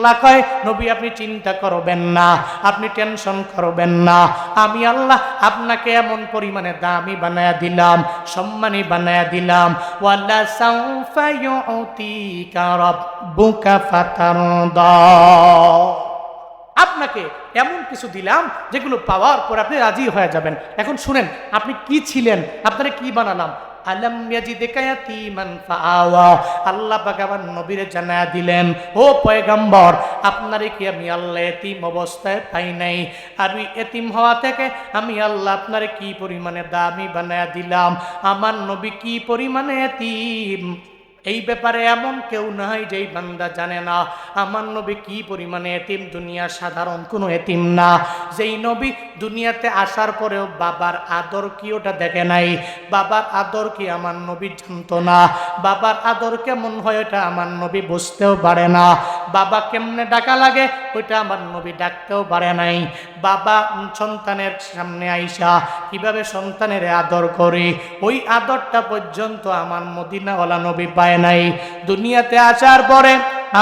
আল্লাহ কয়, নবী, আপনি চিন্তা করবেন না, আপনি টেনশন করবেন না। আমি আল্লাহ আপনাকে এমন পরিমাণে দামি বানায়া দিলাম, সম্মানী বানায়া দিলাম। আপনাকে এমন কিছু দিলাম, যেগুলো পাওয়ার পর আপনি রাজি হয়ে যাবেন। এখন শুনেন, আপনি কি ছিলেন? আপনারা কি বানালাম? আলম ইয়াজিদিকা ইয়াতীমান ফাআওয়া। আল্লাহ পাক নবীরে জানায়া দিলেন, ও পয়গম্বর, আপনারে কি আমি আল্লাহ এতিম অবস্থায় পাই নাই? আর ওই এতিম হওয়া থেকে আমি আল্লাহ আপনারে কি পরিমাণে দামি বানায়া দিলাম? আমার নবী কি পরিমাণে এতিম? এই ব্যাপারে এমন কেউ নাই যেই বান্দা জানে না। আমার নবী কি পরিমাণে এতিম? দুনিয়া সাধারণ কোনো এতিম না। যেই নবী দুনিয়াতে আসার পরেও বাবার আদর কি ওটা দেখে নাই? বাবার আদর কি আমার নবী জানতো না? বাবার আদর কেমন হয় ওটা আমার নবী বুঝতেও পারে না। বাবা কেমনে ডাকা লাগে ওইটা আমার নবী ডাকতেও পারে নাই। বাবা সন্তানের সামনে আইসা কীভাবে সন্তানের আদর করে? ওই আদরটা পর্যন্ত আমার মদিনাওয়ালা নবী পায় নাই। দুনিয়াতে আসার পরে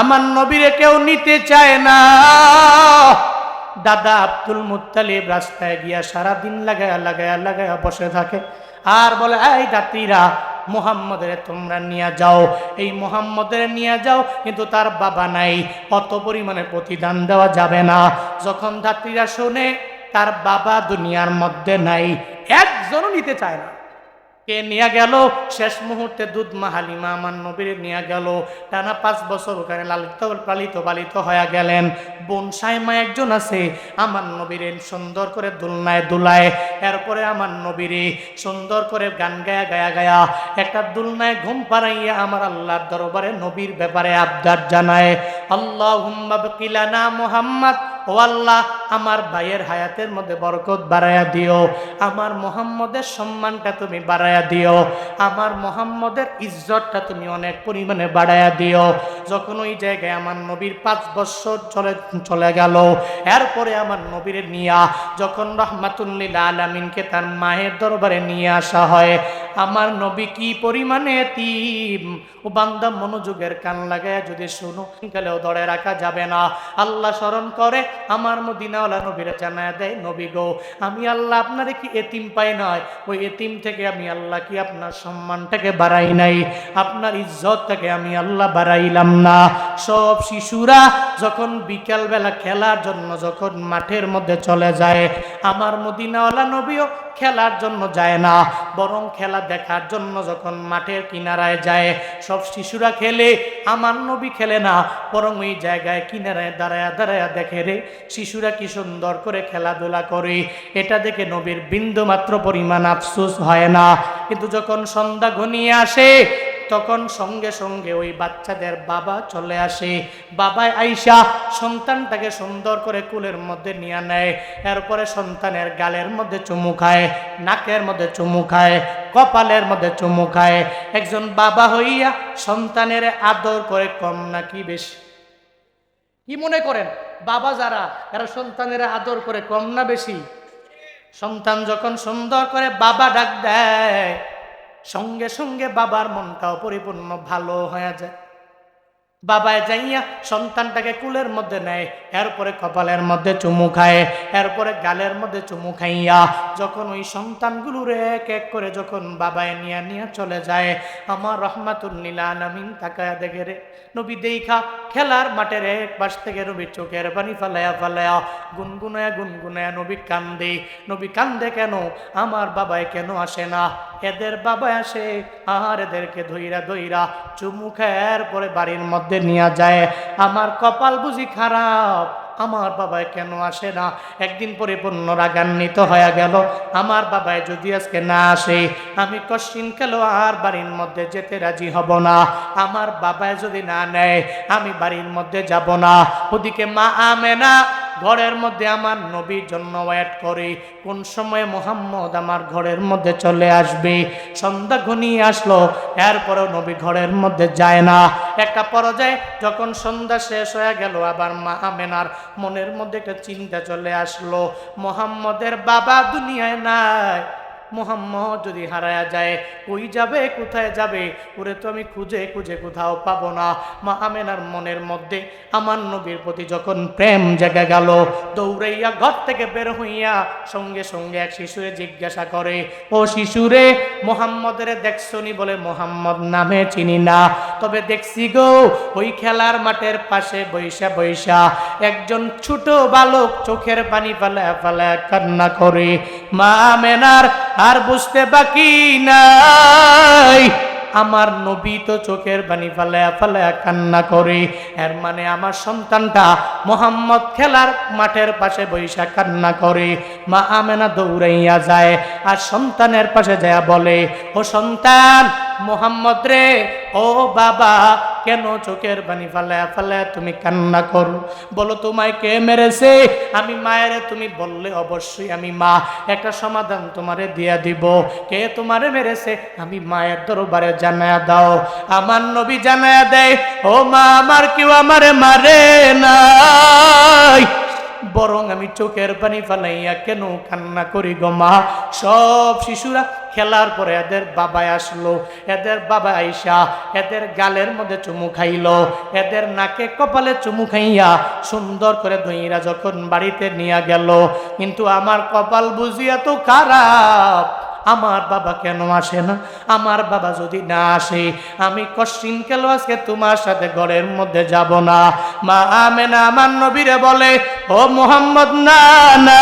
আমার নবীরে কেউ নিতে চায় না। দাদা আব্দুল মুত্তালিব রাস্তায় গিয়া সারাদিন লাগায়া লাগায়া লাগায়া বসে থাকে। আর বলে, এই যাত্রীরা মোহাম্মদের তোমরা নিয়ে যাও। এই মোহাম্মদের নিয়ে যাও, কিন্তু তার বাবা নাই। অত পরিমাণে প্রতিদান দেওয়া যাবে না। যখন যাত্রীরা শোনে, তার বাবা দুনিয়ার মধ্যে নাই, একজনও নিতে চায় না। কে নিয়ে গেল? শেষ মুহূর্তে দুধ মাহালিমা আমার নবীর নিয়ে গেল। টানা পাঁচ বছর ওখানে লালিত, পালিত পালিত হয়ে গেলেন। বোন সাইমা একজন আছে, আমার নবীরে সুন্দর করে দুলনায় দুলায়। এরপরে আমার নবীরে সুন্দর করে গান গায়া গায়া গায়া একটা দুলনায় ঘুম পাড়াইয়া আমার আল্লাহর দরবারে নবীর ব্যাপারে আবদার জানায়। আল্লাহ কিলানা মোহাম্মদ, ও আল্লাহ আমার ভাইয়ের হায়াতের মধ্যে বরকত বাড়াইয়া দিও। আমার মোহাম্মদের সম্মানটা তুমি বাড়াইয়া দিও। আমার মোহাম্মদের ইজ্জতটা তুমি অনেক পরিমাণে বাড়াইয়া দিও। যখন ওই জায়গায় আমার নবীর পাঁচ বছর চলে চলে গেল, এরপরে আমার নবীর নিয়া যখন রহমাতুল্লিল আলমিনকে তার মায়ের দরবারে নিয়ে আসা হয়, আমার নবী কি পরিমাণে তিম ও বান্দা মনোযোগের কান লাগায় যদি শুনো কালেও ধরে রাখা যাবে না। আল্লাহ স্মরণ করে, আমার মদিনাওয়ালা নবীরা জানায় দেয়, নবী গো, আমি আল্লাহ আপনারে কি এতিম পাই নয় ওই এতিম থেকে আমি আল্লাহ কি আপনার সম্মানটাকে বাড়াই নাই? আপনার ইজ্জতটাকে আমি আল্লাহ বাড়াইলাম না। সব শিশুরা যখন বিকালবেলা খেলার জন্য যখন মাঠের মধ্যে চলে যায়, আমার মদিনাওয়ালা নবীও খেলার জন্য যায় না। বরং খেলা দেখার জন্য যখন মাঠের কিনারায় যায়, সব শিশুরা খেলে, আমার নবী খেলে না, বরং ওই জায়গায় কিনারায় দাঁড়ায়া দাঁড়ায় দেখে রে, শিশুরা কি সুন্দর করে খেলাধুলা করে। এটা দেখে নবীর বিন্দু মাত্র পরিমাণ আফসুস হয় না। কিন্তু যখন সন্ধ্যা ঘনিয়ে আসে তখন সঙ্গে সঙ্গে ওই বাচ্চাদের বাবা চলে আসে। বাবাই আইসা সন্তানটাকে সুন্দর করে কুলের মধ্যে নিয়ে নেয়। এরপরে সন্তানের গালের মধ্যে চুমু খায়, নাকের মধ্যে চুমু খায়, কপালের মধ্যে চুমু খায়। একজন বাবা হইয়া সন্তানের আদর করে কম নাকি বেশি? কি মনে করেন? বাবা যারা, এরা সন্তানের আদর করে কম না বেশি? সন্তান যখন সুন্দর করে বাবা ডাক দেয় সঙ্গে সঙ্গে বাবার মনটাও পরিপূর্ণ ভালো হয়ে যায়। বাবায় যাইয়া সন্তানটাকে কুলের মধ্যে নেয়, এরপরে কপালের মধ্যে চুমু খায়, এরপরে গালের মধ্যে চুমু খাইয়া যখন ওই সন্তানগুলোর এক এক করে যখন বাবায় নিয়ে নিয়ে চলে যায়, আমার রহমাতুল্লিলা আলামিন তাকায়া দেখে রে, নবী দেখা খেলার মাঠের এক পাশ থেকে নবী চোখের পানি ফালায়া ফালায়া গুনগুনায়া গুনগুনায়া নবী কান্দে নবী কান্দে কেন? আমার বাবায় কেন আসে না? এদের বাবা আসে, আর এদেরকে ধইরা ধইরা চুমু খায়ের পরে বাড়ির মধ্যে নিয়ে যায়। আমার কপাল বুঝি খারাপ, আমার বাবায় কেন আসে না? একদিন পরিপূর্ণ রাগান্বিত হয়ে গেল। আমার বাবায় যদি আজকে না আসে, আমি কশ্চিন কেন আর বাড়ির মধ্যে যেতে রাজি হব না? আমার বাবায় যদি না নেয়, আমি বাড়ির মধ্যে যাব না। ওদিকে মা আমে না ঘরের মধ্যে আমার নবীর জন্য ওয়েট করে। কোন সময় মোহাম্মদ আমার ঘরের মধ্যে চলে আসবে? সন্ধ্যা ঘনিয়ে আসলো, এরপরেও নবী ঘরের মধ্যে যায় না। একটা পর্যায়ে যখন সন্ধ্যা শেষ হয়ে গেল, আবার মা আমেনার মনের মধ্যে একটা চিন্তা চলে আসলো, মোহাম্মদের বাবা দুনিয়ায় নাই মোহাম্মদ যদি হারায়া যায়, কই যাবে, কোথায় যাবে? ওরে তো আমি খুঁজে খুঁজে কোথাও পাবো না। মা আমেনার মনের মধ্যে আমার নবীর প্রতি যখন প্রেম জেগে গেল, দৌড়াইয়া ঘর থেকে বের হইয়া সঙ্গে সঙ্গে এক শিশুরে জিজ্ঞাসা করে, ও শিশুরে, মোহাম্মদের দেখছনি বলে মোহাম্মদ নামে চিনি না। তবে দেখছি গো, ওই খেলার মাঠের পাশে বৈশা বৈশা একজন ছোট বালক চোখের পানি ফেলে ফেলে কান্না করে। মা মেনার আর বুঝতে বাকি নাই। আমার নবী তো চোখের পানি ফালায়া ফালায়া কান্না করে। এর মানে আমার সন্তানটা মোহাম্মদ খেলার মাঠের পাশে বৈশা কান্না করে। মা আমেনা দৌড়াইয়া যায় আর সন্তানের পাশে যায় বলে, ও সন্তান মোহাম্মদ রে, ও বাবা, কেন চোখের পানি ফালায়া ফালায়া তুমি কান্না করো? বলো তোমায় কে মেরেছে? আমি মায়ের, তুমি বললে অবশ্যই আমি মা। একটা সমাধান তোমারে দিয়া দিব। কে তোমারে মেরেছে? আমি মায়ের দরবারে জানায়া দাও। আমার নবী জানায়া দেয়, ও মা, আমার কেউ আমারে মারে নাই। বরং আমি চোখের পানি ফালাইয়া কেন কান্না করি গো মা? সব শিশুরা খেলার পরে এদের বাবাই আসলো, এদের বাবা আইসা এদের গালের মধ্যে চুমু খাইলো, এদের নাকে কপালে চুমু খাইয়া সুন্দর করে দইরা যখন বাড়িতে নিয়ে গেল, কিন্তু আমার কপাল বুঝিয়া তো খারাপ। আমার বাবা কেন আসে না? আমার বাবা যদি না আসে, আমি কশ্চিন কেন আজকে তোমার সাথে ঘরের মধ্যে যাব না? মা আমেনা আমার নবীরে বলে ও মোহাম্মদ না না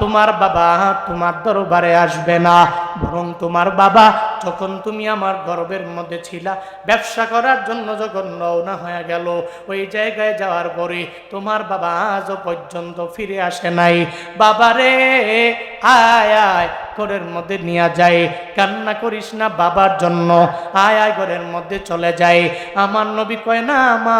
তোমার বাবা তোমার দরবারে আসবে না। বরং তোমার বাবা যখন তুমি আমার গর্বের মধ্যে ছিলা, ব্যবসা করার জন্য যখন রওনা হয়ে গেল, ওই জায়গায় যাওয়ার পরে তোমার বাবা আজও পর্যন্ত ফিরে আসে নাই। বাবারে, আয় আয়, ঘরের মধ্যে নিয়ে যায় কান্না করিস না বাবার জন্য, আয় আয়, ঘরের মধ্যে চলে যায় আমার নবী কয়, না মা,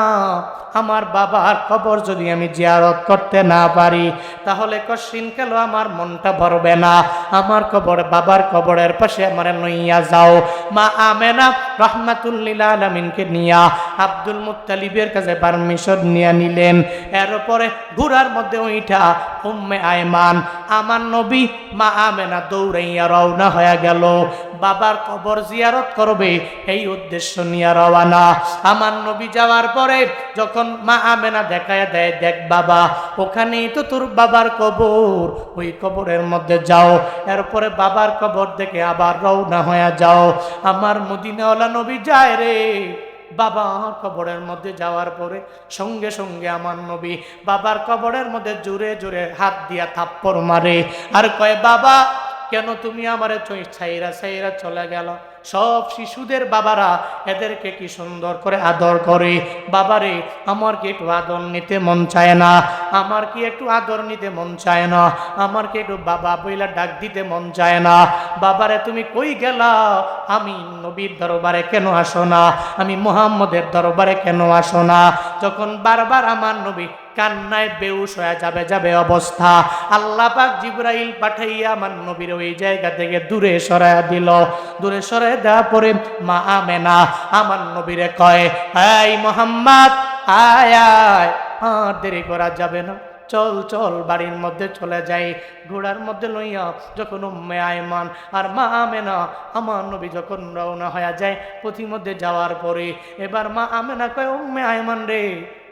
আমার বাবার খবর যদি আমি জিয়ারত করতে না পারি, তাহলে কশিন কেন আমার মনটা ভরবে না? আমার কবর বাবার কবরের পাশে আমার নইয়া যাও। মা আমেনা রহমাতুল্লিল আলমিনকে নিয়া আব্দুল মুত্তালিবের কাছে পারমিশন নিয়ে নিলেন। এরপরে ঘোড়ার মধ্যে ওইটা উম্মে আয়মান। আমার নবী মা আমেনা দৌড়াইয়া রওনা হয়ে গেল। বাবার কবর জিয়ারত করবে এই উদ্দেশ্য নিয়ে রওয়ানা আমার নবী যাওয়ার পরে যখন মা আমেনা দেখায় দেয়, দেখ বাবা, ওখানেই তো তোর বাবার কবর। ওই কবরের মধ্যে যাও। এরপরে বাবার কবর দেখে আবার রওনা হয়ে যাও। আমার মদিনাওয়ালা নবী যায় রে। বাবা কবরের মধ্যে যাওয়ার পরে সঙ্গে সঙ্গে আমার নবী বাবার কবরের মধ্যে জোরে জোরে হাত দিয়া থাপ্পড় মারে। আর কয়, বাবা, কেন তুমি আমারে ছাইরা ছাইরা চলে গেল। সব শিশুদের বাবারা এদেরকে কি সুন্দর করে আদর করে? বাবারে, আমার কি একটু আদর নিতে মন চায় না? আমার কি একটু আদর নিতে মন চায় না? আমার কি একটু বাবা বইলা ডাক দিতে মন চায় না? বাবারে, তুমি কই গেলা? আমি নবীর দরবারে কেন আসো না? আমি মোহাম্মদের দরবারে কেন আসো না? যখন বারবার আমার নবী কান্নায় বেউস হয়ে যাবে যাবে অবস্থা। আল্লাহ পাক জিব্রাইল পাঠাইয়া আমার নবীর ওই জায়গা থেকে দূরে সরাইয়া দিল। দূরে সরাই দেওয়া পরে মা আমেনা আমার নবীরে কয়, এই মোহাম্মদ, আয় আয়, আর দেরি করা যাবে না। চল চল, বাড়ির মধ্যে চলে যাই। ঘোড়ার মধ্যে লইয়া যখন উম্মে আয়মান আর মা আমেনা আমার নবী যখন রওনা হয়ে যায়, পথিমধ্যে যাওয়ার পরে এবার মা আমেনা কয়, উম্মে আয়মান রে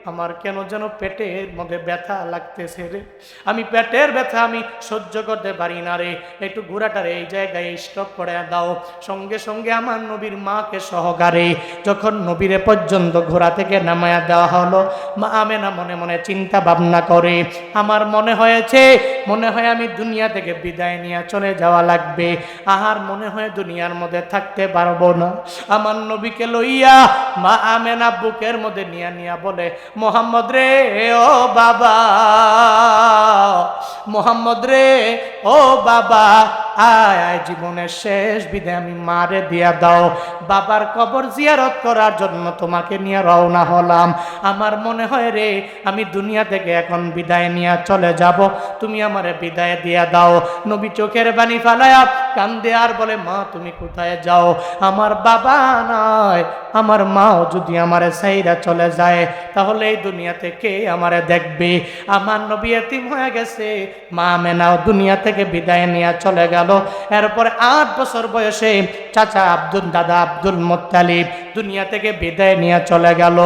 আমার কেন যেন পেটের মধ্যে ব্যথা লাগতেছে রে? আমি পেটের ব্যথা আমি সহ্য করতে পারি না রে। একটু ঘোড়াটারে এই জায়গায় স্টপ করে দাও। সঙ্গে সঙ্গে আমার নবীর মাকে সহকারে যখন নবীরে পর্যন্ত ঘোড়া থেকে নামায়া দেওয়া হলো, মা আমেনা মনে মনে চিন্তা ভাবনা করে, আমার মনে হয়েছে, মনে হয় আমি দুনিয়া থেকে বিদায় নিয়ে চলে যাওয়া লাগবে। আহার মনে হয় দুনিয়ার মধ্যে থাকতে পারব না। আমার নবীকে লইয়া মা আমেনা বুকের মধ্যে নিয়া নিয়া বলে মোহাম্মদ রে ও বাবা। মোহাম্মদ রে ও বাবা। আয় আয়, জীবনের শেষ বিদায় আমি মারে দিয়া দাও। বাবার কবর জিয়ারত করার জন্য তোমাকে নিয়ে রওনা হলাম। আমার মনে হয় রে, আমি দুনিয়া থেকে এখন বিদায় নিয়ে চলে যাব। তুমি আমারে বিদায় দিয়া দাও। নবী চোখের বাণী ফালায়া কান্দে আর বলে, মা, তুমি কোথায় যাও? আমার বাবা নয় আমার মাও যদি আমারে সাইরা চলে যায়, তাহলে এই দুনিয়াতে কে আমারে দেখবে? আমার নবী এতিম হয়ে গেছে। মা, মেনাও দুনিয়া থেকে বিদায় নিয়ে চলে গেল। এরপরে আট বছর বয়সে চাচা আব্দুল, দাদা আব্দুল মোত্তালিব, দুনিয়া থেকে বিদায় নিয়ে চলে গেল।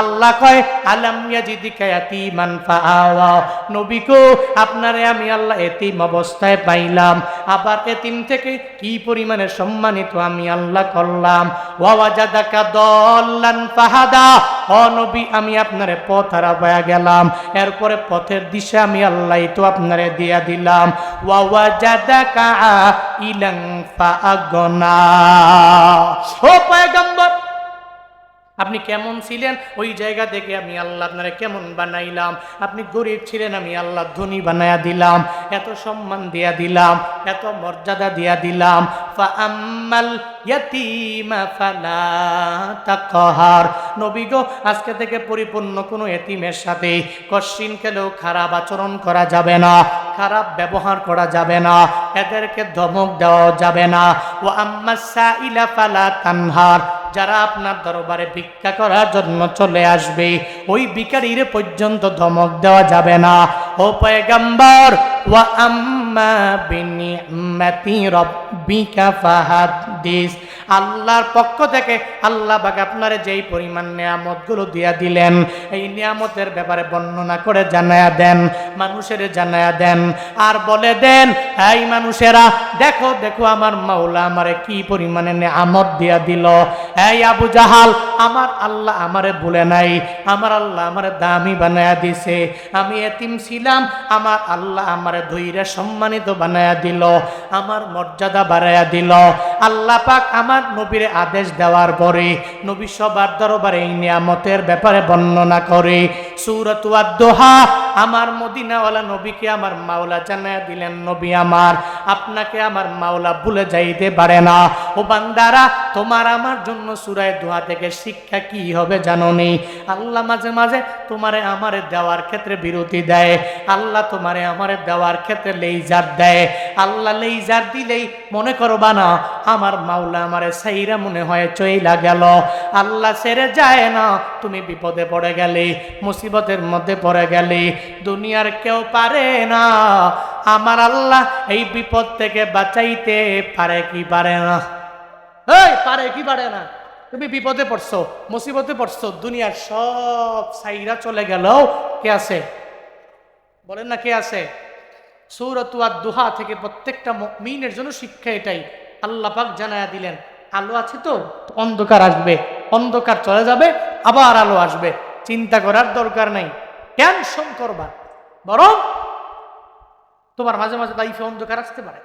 আল্লাহ কয়, আলাম ইয়াজিদিকা ইয়াতীমান ফাআওয়া। নবী গো আপনারে আমি আল্লাহ এতিম অবস্থায় পাইলাম। আবার এতিম থেকে কি পরিমাণে সম্মানিত আমি আল্লাহ করলাম? ওয়াজাদাকা দল্লান ফাহাদা। ও নবী, আমি আপনারে পথ হারাবায়া গেলাম। এরপরে পথের দিশা আমি আল্লাহ তো আপনারে দিয়া দিলাম। ওয়াজাদাকা ইলাং ফাআগনা। ও পয়গম্বর আপনি কেমন ছিলেন? ওই জায়গা থেকে আমি আল্লাহ আপনারা কেমন বানাইলাম? আপনি গরিব ছিলেন, আমি আল্লাহ ধনী বানায়া দিলাম। এত সম্মান দিয়া দিলাম, এত মর্যাদা দিয়া দিলাম। ফাআম্মাল ইয়াতীমা ফালা তাকহার। নবী গো, আজকে থেকে পরিপূর্ণ কোনো এতিমের সাথে কশ্চিন খেলেও খারাপ আচরণ করা যাবে না, খারাপ ব্যবহার করা যাবে না, এদেরকে ধমক দেওয়া যাবে না। ও আম্মা সাইলা ফালা তানহার। যারা আপনার দরবারে ভিক্ষা করার জন্য চলে আসবে, ওই ভিকারির পর্যন্ত ধমক দেওয়া যাবে না। ও পয়গাম্বর, ওয়া ফাহাদিস আল্লাহর পক্ষ থেকে আল্লাহ বাগ আপনারে যেই পরিমাণ নিয়ামতগুলো দিয়া দিলেন, এই নিয়ামতের ব্যাপারে বর্ণনা করে জানায়া দেন, মানুষের জানায়া দেন, আর বলে দেন, এই মানুষেরা, দেখো দেখো আমার মাওলা আমারে কি পরিমাণে নিয়ামত দিয়া দিল। এই আবু জাহাল, আমার আল্লাহ আমারে ভুলে নাই, আমার আল্লাহ আমারে দামি বানায়া দিছে। আমি এতিম ছিলাম, আমার আল্লাহ আমারে ধৈর্য সম্মানিত বানায়া দিল, আমার মর্যাদা বাড়াইয়া দিল। আল্লাহ পাক আমার নবীর আদেশ দেওয়ার পরে নবী সবার দরবারে এই নিয়ামতের ব্যাপারে বর্ণনা করে সুরত দোহা আমার মদিনাওয়ালা নবীকে আমার মাওলা জানায়া দিলেন, নবী আমার, আপনাকে আমার মাওলা ভুলে যাইতে পারে না। ও বান্দারা, তোমার আমার জন্য সুরায় দোহা থেকে শিক্ষা কি হবে জানো নি? আল্লাহ মাঝে মাঝে তোমারে আমারে দেওয়ার ক্ষেত্রে বিরতি দেয়। আল্লাহ তোমারে আমারে দেওয়ার ক্ষেত্রে লেইজার দেয়। আল্লাহ লেইজার দিলেই মনে করবা না, আমার মাওলা আমারে সাইরা মনে হয় চইলা গেল। আল্লাহ সেরে যায় না, তুমি বিপদে পড়ে গেলে। মুসিবতের মধ্যে পড়ে গেলে, দুনিয়ার কেউ পারে না। আমার আল্লাহ এই বিপদ থেকে বাঁচাইতে পারে কি পারে না? এই, পারে কি পারে না? তুমি বিপদে পড়ছো, মুসিবতে পড়ছো, দুনিয়ার সব সাইরা চলে গেল কে আছে? বলেন না কে আছে? সৌরতুয়া দুহা থেকে প্রত্যেকটা মিনের জন্য শিক্ষা এটাই। আল্লাহ পাক জানায়া দিলেন, আলো আছে তো? অন্ধকার আসবে, অন্ধকার চলে যাবে, আবার আলো আসবে। চিন্তা করার দরকার নাই। টেনশন করবা? বরং তোমার মাঝে মাঝে লাইফে অন্ধকার আসতে পারে।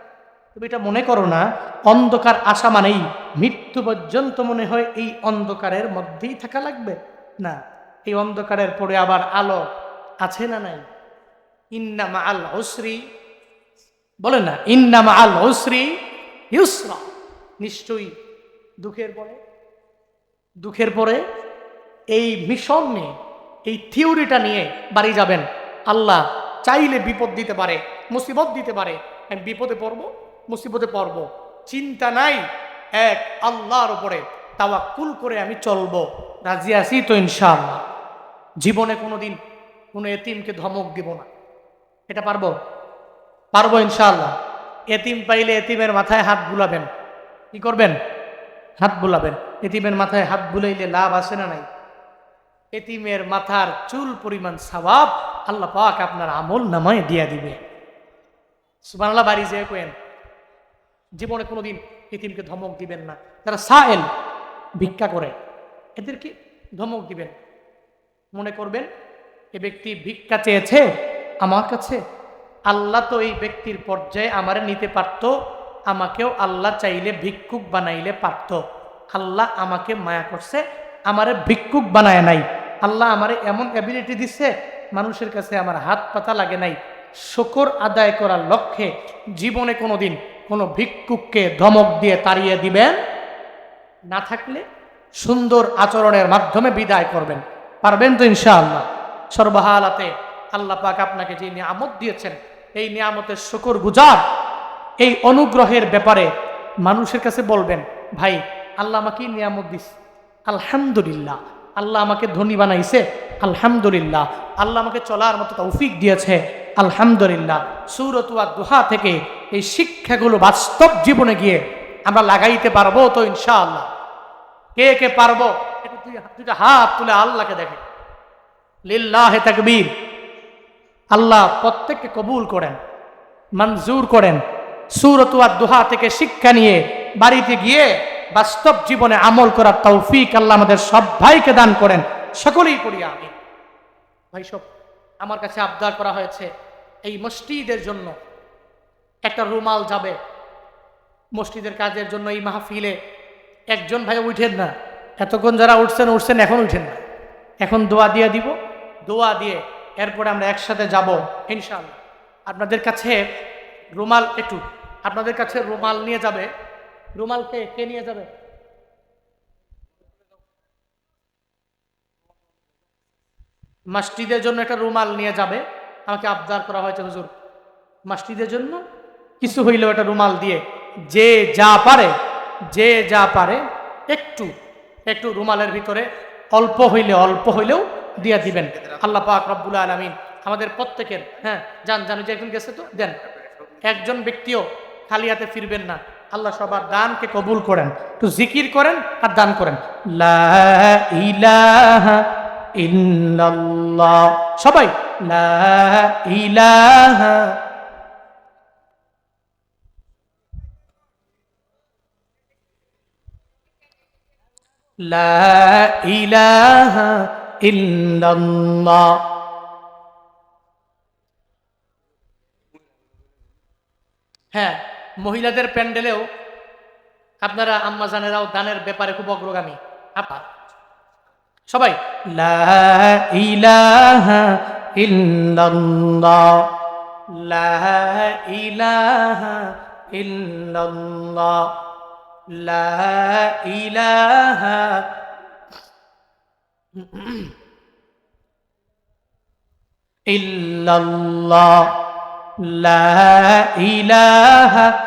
তুমি এটা মনে করো না, অন্ধকার আসা মানেই মৃত্যু পর্যন্ত মনে হয় এই অন্ধকারের মধ্যেই থাকা লাগবে। না, এই অন্ধকারের পরে আবার আলো আছে না নাই? ইন্নামা আল হসরি বলে না, ইন্নামা আল হসরি ইউসরা। নিশ্চয়ই দুঃখের পরে দুঃখের পরে এই মিশন নিয়ে, এই থিওরিটা নিয়ে বাড়ি যাবেন। আল্লাহ চাইলে বিপদ দিতে পারে, মুসিবত দিতে পারে। আমি বিপদে পড়ব, মুসিবতে পড়ব। চিন্তা নাই, এক আল্লাহর উপরে তাওয়াক্কুল করে আমি চলবো। রাজি আছি তো ইনশাআল্লাহ। জীবনে কোনোদিন কোনো এতিমকে ধমক দিব না। এটা পারব? পারব ইনশাআল্লাহ। এতিম পাইলে এতিমের মাথায় হাত বুলাবেন। কি করবেন? হাত বুলাবেন। এতিমের মাথায় হাত বুলাইলে লাভ আসে না নাই? এতিমের মাথার চুল পরিমাণ সবাব আল্লাহ পাক আপনার আমল নামায় দিয়া দিবে। সুবহানাল্লাহ, বাড়ি যেয়ে কোয়েন জীবনে কোনোদিন এতিমকে ধমক দিবেন না। যারা সায়েল ভিক্ষা করে এদেরকে ধমক দিবেন? মনে করবেন, এ ব্যক্তি ভিক্ষা চেয়েছে আমার কাছে, আল্লাহ তো এই ব্যক্তির পর্যায়ে আমারে নিতে পারত, আমাকেও আল্লাহ চাইলে ভিক্ষুক বানাইলে পারত। আল্লাহ আমাকে মায়া করছে, আমারে ভিক্ষুক বানায় নাই। আল্লাহ আমার এমন অ্যাবিলিটি দিচ্ছে মানুষের কাছে আমার হাত পাতা লাগে নাই। শকর আদায় করার লক্ষ্যে জীবনে কোনো দিন কোনো ভিক্ষুককে ধমক দিয়ে তাড়িয়ে দিবেন, না থাকলে সুন্দর আচরণের মাধ্যমে বিদায় করবেন। পারবেন তো ইনশাআল্লাহ? সর্বহালাতে আল্লাহ পাক আপনাকে যে নিয়ামত দিয়েছেন, এই নিয়ামতের শকর গুজার, এই অনুগ্রহের ব্যাপারে মানুষের কাছে বলবেন, ভাই, আল্লাহ আমাকে নিয়ামত দিস। আলহামদুলিল্লাহ। আল্লাহ আমাকে ধনী বানাইছে, আলহামদুলিল্লাহ। আল্লাহ আমাকে চলার মতো তৌফিক দিয়েছে, আলহামদুলিল্লাহ। সুরতুয়া দোহা থেকে এই শিক্ষাগুলো বাস্তব জীবনে গিয়ে আমরা লাগাইতে পারব তো ইনশাআল্লাহ। কে কে পারব? দুই- দুইটা হাত তুলে আল্লাহকে দেখে। লিল্লাহ তাকবীর। আল্লাহ প্রত্যেককে কবুল করেন, মঞ্জুর করেন। সুরতুয়া দোহা থেকে শিক্ষা নিয়ে বাড়িতে গিয়ে বাস্তব জীবনে আমল করার তৌফিক আল্লাহ আমাদের সব ভাইকে দান করেন। সকলেই করি আমি ভাই সব, আমার কাছে আবদার করা হয়েছে, এই মসজিদের জন্য একটা রুমাল যাবে। মসজিদের কাজের জন্য এই মাহফিলে একজন ভাই উঠেন না। এতক্ষণ যারা উঠছেন উঠছেন, এখন উঠেন না। এখন দোয়া দিয়ে দিব, দোয়া দিয়ে এরপরে আমরা একসাথে যাব, ইনশাআল্লাহ। আপনাদের কাছে রুমাল, একটু, আপনাদের কাছে রুমাল নিয়ে যাবে। রুমাল কে নিয়ে যাবে? মাসজিদের জন্য একটা রুমাল নিয়ে যাবে। আমাকে আবদার করা হয়েছে, হুজুর। মাসজিদের জন্য কিছু হইলেও একটা রুমাল দিয়ে যে যা পারে, যে যা পারে, একটু একটু রুমালের ভিতরে অল্প হইলে অল্প হইলেও দিয়ে দিবেন। আল্লাহ পাক রব্বুল আলমিন আমাদের প্রত্যেকের হ্যাঁ যান জানো যে একজন গেছে তো, দেন। একজন ব্যক্তিও খালি হাতে ফিরবেন না। আল্লাহ সবার দানকে কবুল করেন একটু জিকির করেন আর দান করেন। সবাই ইলাহা হ্যাঁ মহিলাদের প্যান্ডেলেও আপনারা আম্মা জানেরাও দানের ব্যাপারে খুব অগ্রগামী। আপা সবাই। ইলাহা ইল্লাল্লাহ। লা ইলাহা লা ইলাহা ইল্লাল্লাহ। লা ইলাহা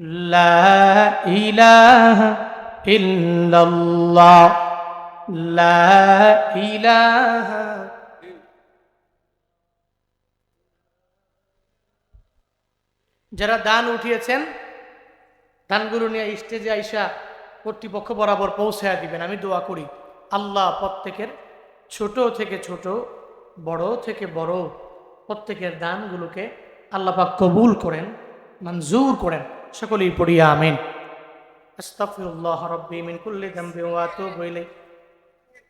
لا إله إلا الله لا إله যারা দান উঠিয়েছেন দানগুলো নিয়ে স্টেজে আইসা কর্তৃপক্ষ বরাবর পৌঁছায়া দিবেন আমি দোয়া করি আল্লাহ প্রত্যেকের ছোট থেকে ছোট বড় থেকে বড় প্রত্যেকের দানগুলোকে আল্লাহ পাক কবুল করেন মঞ্জুর করেন সকলেই পড়িয়া আমিন আস্তাগফিরুল্লাহ রাব্বি মিন কুল্লি যামবি ওয়া আতুবু ইলাইহি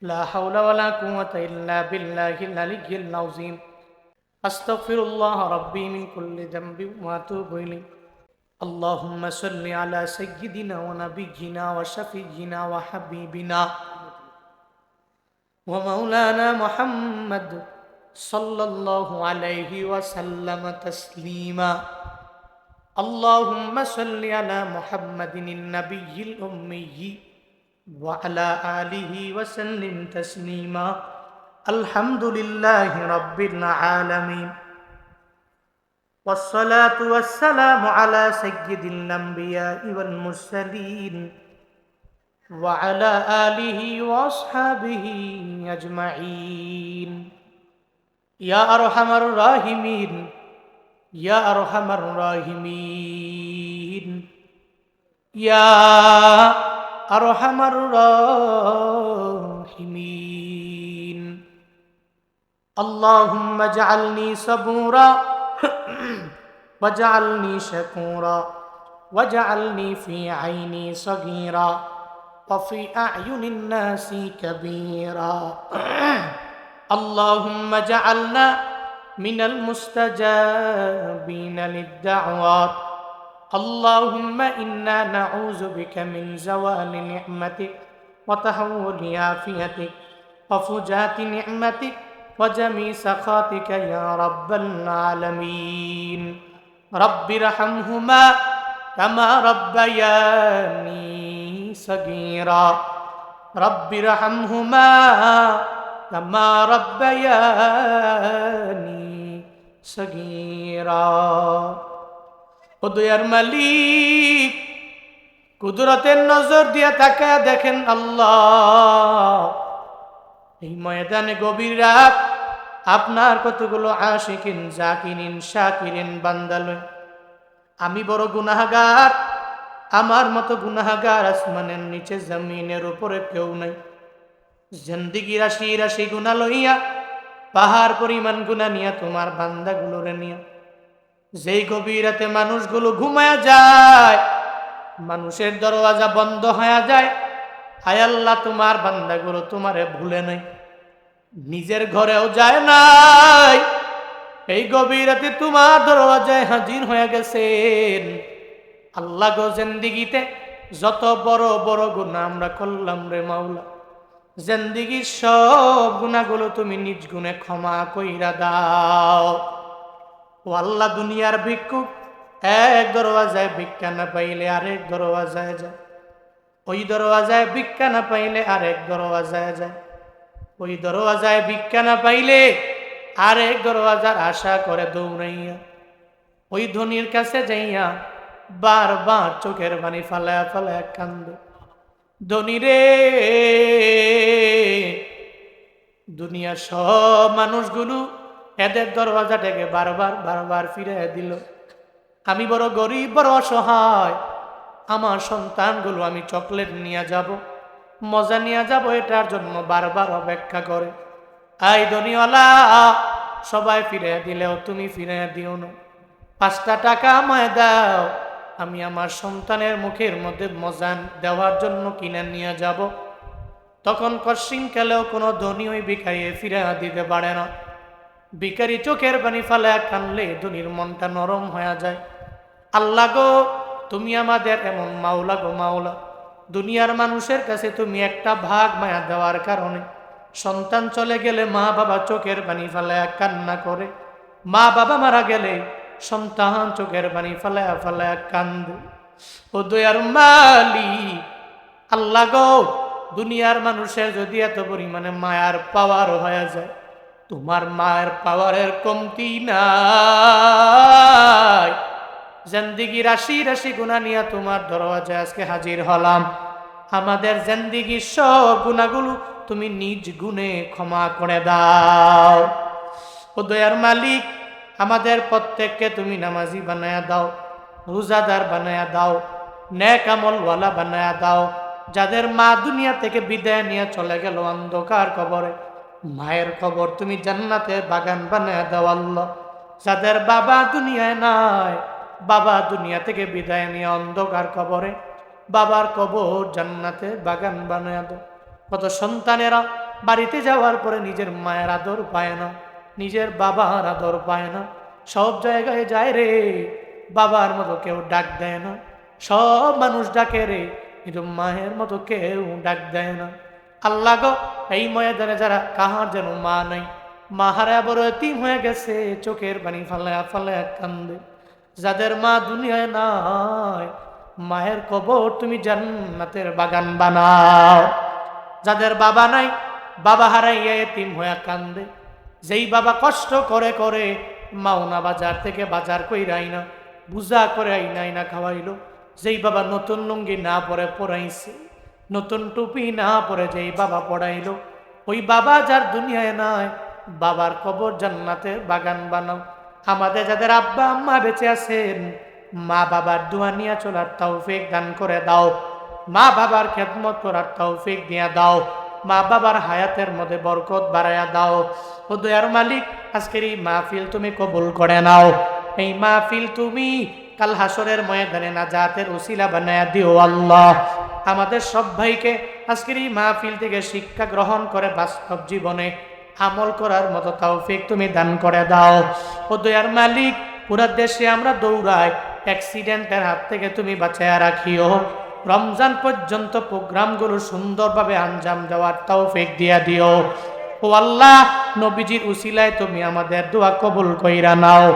লা হাওলা ওয়ালা কুওয়াতা ইল্লা বিল্লাহিল আলিয়্যিল আযীম أستغفر الله ربي من كل ذنب وأتوب إليه اللهم صل على سيدنا ونبينا وشفينا وحبيبنا ومولانا محمد صلى الله عليه وسلم تسليما اللهم صل على محمد النبي الأمي وعلى آله وسلم تسليما. الحمد لله رب العالمين. والصلاة والسلام على سيد الأنبياء والمرسلين وعلى آله وأصحابه أجمعين. يا أرحم الراحمين. يا أرحم الراحمين. يا أرحم الراحمين. اللهم اجعلني صبورا واجعلني شكورا واجعلني في عيني صغيرا وفي أعين الناس كبيرا. اللهم اجعلنا من المستجابين للدعوات اللهم إنا نعوذ بك من زوال نعمتك وتحول عافيتك وفجات نعمتك وجميع سخاتك يا رب العالمين رب ارحمهما كما ربياني صغيرا رب ارحمهما كما ربياني صغيرا ও দয়ার মালিক কুদরতের নজর দিয়ে তাকা দেখেন আল্লাহ এই ময়দানে গভীর রাত আপনার কতগুলো আশিকিন জাকিরিন শাকিরিন বান্দালয় আমি বড় গুনাহাগার আমার মতো গুনাহাগার আসমানের নিচে জমিনের উপরে কেউ নাই জিন্দিগি রাশি রাশি গুণা লইয়া, পাহাড় পরিমাণ গুণা নিয়া তোমার বান্দা বান্দাগুলোরে নিয়া। যেই গভীরাতে মানুষগুলো ঘুমায়া যায়, মানুষের দরওয়াজা বন্ধ হয়ে যায় আল্লাহ, তোমার বান্দাগুলো তোমারে ভুলে নাই। নিজের ঘরেও যায় নাই। এই গভীরাতে তোমার দরওয়াজায় হাজির হয়ে গেছেন। আল্লাহ গো জিন্দিগিতে যত বড় বড় গুণা আমরা করলাম রে মাওলা। জিন্দিগির সব গুণাগুলো তুমি নিজ গুণে ক্ষমা কইরা দাও। ও আল্লাহ দুনিয়ার ভিক্ষুক, এক দরওয়াজায় ভিক্ষা না পাইলে আরেক দরওয়াজায় যায়। ওই দরওয়াজায় ভিক্ষা না পাইলে আরেক দরওয়াজায় যায়। ওই দরওয়াজায় ভিক্ষা না পাইলে আরেক দরওয়াজার আশা করে দৌড়াইয়া। ওই ধনির কাছে যাইয়া বারবার চোখের পানি ফালায়া ফালায়া কান্দে। ধনী রে। দুনিয়ার সব মানুষগুলো এদের দরওয়াজাটাকে বারবার বারবার ফিরে দিল। আমি বড় গরিব, বড় অসহায়। আমার সন্তানগুলো আমি চকলেট নিয়ে যাব, মজা নিয়ে যাব, এটার জন্য বারবার অপেক্ষা করে। আই দনিওয়ালা সবাই ফিরে দিলেও তুমি ফিরে দিও না। পাঁচটা টাকা আমায় দাও আমি আমার সন্তানের মুখের মধ্যে মজান দেওয়ার জন্য কিনে নিয়ে যাব। তখন কশিংকালেও কোনো ধনী ওই ভিখারিয়ে ফিরে দিতে পারে না। ভিখারি চোখের পানি ফালে কানলে ধনির মনটা নরম হয়ে যায়। আল্লাহ গো, তুমি আমাদের এমন মাওলা গো মাওলা। দুনিয়ার মানুষের কাছে তুমি একটা ভাগ মায়া দেওয়ার কারণে সন্তান চলে গেলে মা বাবা চোখের পানি ফালায়া কান্না করে। মা বাবা মারা গেলে সন্তান চোখের পানি ফালায়া ফালায়া কান্দে। ও দয়ার মালি আল্লাহ গো, দুনিয়ার মানুষের যদি এত পরিমাণে মায়ার পাওয়ার হয়ে যায়, তোমার মায়ের পাওয়ারের কমতি নাই। জিন্দিগি রাশি রাশি গুণা নিয়ে তোমার দরওয়াজে আজকে হাজির হলাম। আমাদের জিন্দিগি সব গুণাগুলো তুমি নিজ গুণে ক্ষমা করে দাও। ও দয়ার মালিক আমাদের প্রত্যেককে তুমি নামাজি বানায়া দাও, রোজাদার বানায়া দাও ন্যাক আমলওয়ালা বানায়া দাও। যাদের মা দুনিয়া থেকে বিদায় নিয়ে চলে গেল অন্ধকার কবরে, মায়ের খবর তুমি জান্নাতে বাগান বানায় দাও আল্লাহ। যাদের বাবা দুনিয়ায় নাই, বাবা দুনিয়া থেকে বিদায় নিয়ে অন্ধকার কবরে, বাবার কবর জান্নাতে বাগান বানায় দাও। কত সন্তানেরা বাড়িতে যাওয়ার পরে নিজের মায়ের আদর পায় না। নিজের বাবার আদর পায় না। সব জায়গায় যায় রে, বাবার মতো কেউ ডাক দেয় না। সব মানুষ ডাকে রে, কিন্তু মায়ের মতো কেউ ডাক দেয় না। আল্লাহ গো, এই ময়দানে যারা কাহার যেন মা নাই, মাহারা বড় এতিম হয়ে গেছে, চোখের পানি ফালায়া ফালায়া কান্দে। যাদের মা দুনিয়ায় নাই, মায়ের কবর তুমি জান্নাতের বাগান বানাও। যাদের বাবা নাই, বাবা হারাইয়া এতিম হয়ে কান্দে। যেই বাবা কষ্ট করে করে মাওনা বাজার থেকে বাজার কইরাই না বুঝা করে আইনা আইনা খাওয়াইলো। যেই বাবা নতুন লুঙ্গি না পরে পড়াইছে নতুন টুপি না পরে যেই বাবা পড়াইলো, ওই বাবা যার দুনিয়ায় নাই, বাবার কবর জান্নাতে বাগান বানাও। আমাদের যাদের আব্বা আম্মা বেঁচে আছেন, মা বাবার দোয়া নিয়ে চলার তৌফিক দান করে দাও। মা বাবার খেদমত করার তৌফিক দিয়া দাও। মা বাবার হায়াতের মধ্যে বরকত বাড়াইয়া দাও। ও দয়ার মালিক, আজকের এই মাহফিল তুমি কবুল করে নাও। এই মাহফিল তুমি কাল হাসরের ময়দানে নাজাতের উসিলা বানায়া দিও আল্লাহ। আমাদের সব ভাইকে আজকের এই মাহফিল থেকে শিক্ষা গ্রহণ করে বাস্তব জীবনে আমল করার মতো তৌফিক তুমি দান করে দাও। ও দয়ার মালিক, পুরা দেশে আমরা দৌড়াই, অ্যাক্সিডেন্টের হাত থেকে তুমি বাঁচায় রাখিও। রমজান পর্যন্ত প্রোগ্রামগুলো সুন্দরভাবে আঞ্জাম দেওয়ার তৌফিক দিয়া দিও। ও আল্লাহ, নবীজির উসিলায় তুমি আমাদের দোয়া কবুল কইরা নাও।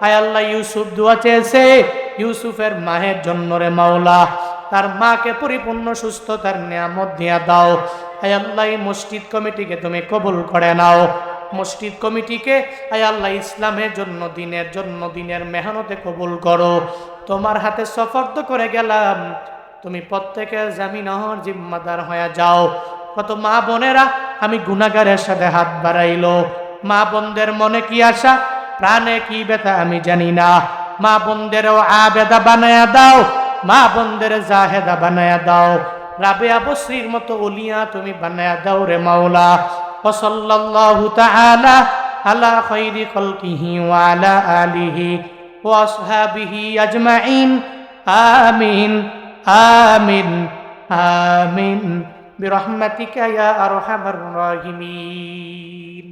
আয় আল্লাহ, ইউসুফ দোয়া চেয়েছে, ইউসুফের মায়ের জন্য রে মাওলা। তার মাকে পরিপূর্ণ সুস্থতার নিয়ামত দিয়া দাও। আয় আল্লাহ মসজিদ কমিটিকে তুমি কবুল করে নাও। মসজিদ কমিটিকে, আয় আল্লাহ, ইসলামের জন্য, দিনের জন্য, দিনের মেহনতে কবুল করো। তোমার হাতে সফর্দ করে গেলাম তুমি প্রত্যেকের জামিনহর জিম্মাদার হয়ে যাও। কত মা বোনেরা, আমি গুনাগারের সাথে হাত বাড়াইলো। মা বোনদের মনে কি আশা? প্রাণে কি ব্যথা আমি জানি না। মা বোনদেরও আবেদা বানায়া দাও। মা বোনদের জাহেদা বানায়া দাও। রাবেয়া বসরির মতো উলিয়া তুমি বানায়া দাও রে মাওলা। ওসল্লাল্লাহু তাআলা আলা খাইরি খালকিহি ওয়া আলা আলিহি ওয়া আসহাবিহি আজমাইন। আমিন। আমিন আমিন برحمتك يا أرحم الراحمين